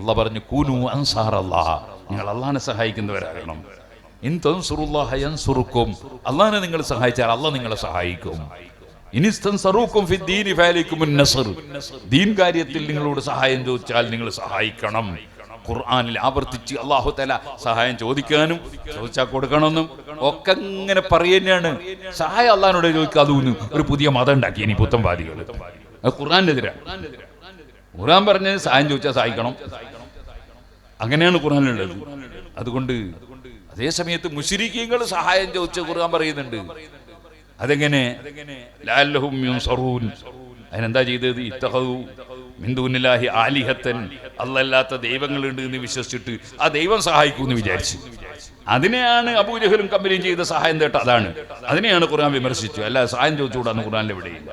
അള്ളാഹ് പറഞ്ഞു കൂനു അൻസാർ അല്ലാഹ് നിങ്ങൾ അള്ളാഹിനെ സഹായിക്കുന്നവരാകണം. ഇൻ തൻസുറുല്ലാഹ യൻസുറുക്കും. അള്ളാഹിനെ നിങ്ങൾ സഹായിച്ചാൽ അള്ളാഹ് നിങ്ങളെ സഹായിക്കും. ദീൻ കാര്യത്തിൽ നിങ്ങളോട് സഹായം ചോദിച്ചാൽ നിങ്ങൾ സഹായിക്കണം. ഖുർആാനിൽ ആവർത്തിച്ച് അള്ളാഹു തല സഹായം ചോദിക്കാനും ചോദിച്ചാൽ കൊടുക്കണമെന്നും ഒക്കെ ഇങ്ങനെ പറയുന്നതാണ് സഹായം അള്ളഹാനോട് ചോദിക്കാതെ ഒരു പുതിയ മതം ഉണ്ടാക്കി ഇനി പുത്തൻവാദികൾ അത് ഖുർആാനെതിരാണ് ഖുർആൻ പറഞ്ഞ് സഹായം ചോദിച്ചാൽ സഹായിക്കണം. അങ്ങനെയാണ് ഖുർആാനുള്ളത് അതുകൊണ്ട് അതേ സമയത്ത് മുഷിരിക്കീങ്ങൾ സഹായം ചോദിച്ച ഖുർആൻ പറയുന്നുണ്ട്. അതെങ്ങനെ? അതിനെന്താ ചെയ്തത്? ഇത്തഹു മിന്ദൂനിലാഹി ആലിഹത്തൻ. അല്ലല്ലാത്ത ദൈവങ്ങളുണ്ട് എന്ന് വിശ്വസിച്ചിട്ട് ആ ദൈവം സഹായിക്കൂ എന്ന് വിചാരിച്ചു. അതിനെയാണ് അബൂജഹലും കമ്പനിയും ചെയ്ത സഹായം തേട്ട അതാണ്. അതിനെയാണ് ഖുർആൻ വിമർശിച്ചു അല്ല സഹായം ചോദിച്ചുകൂടാന്ന് ഖുർആനിൽ എവിടെയില്ല.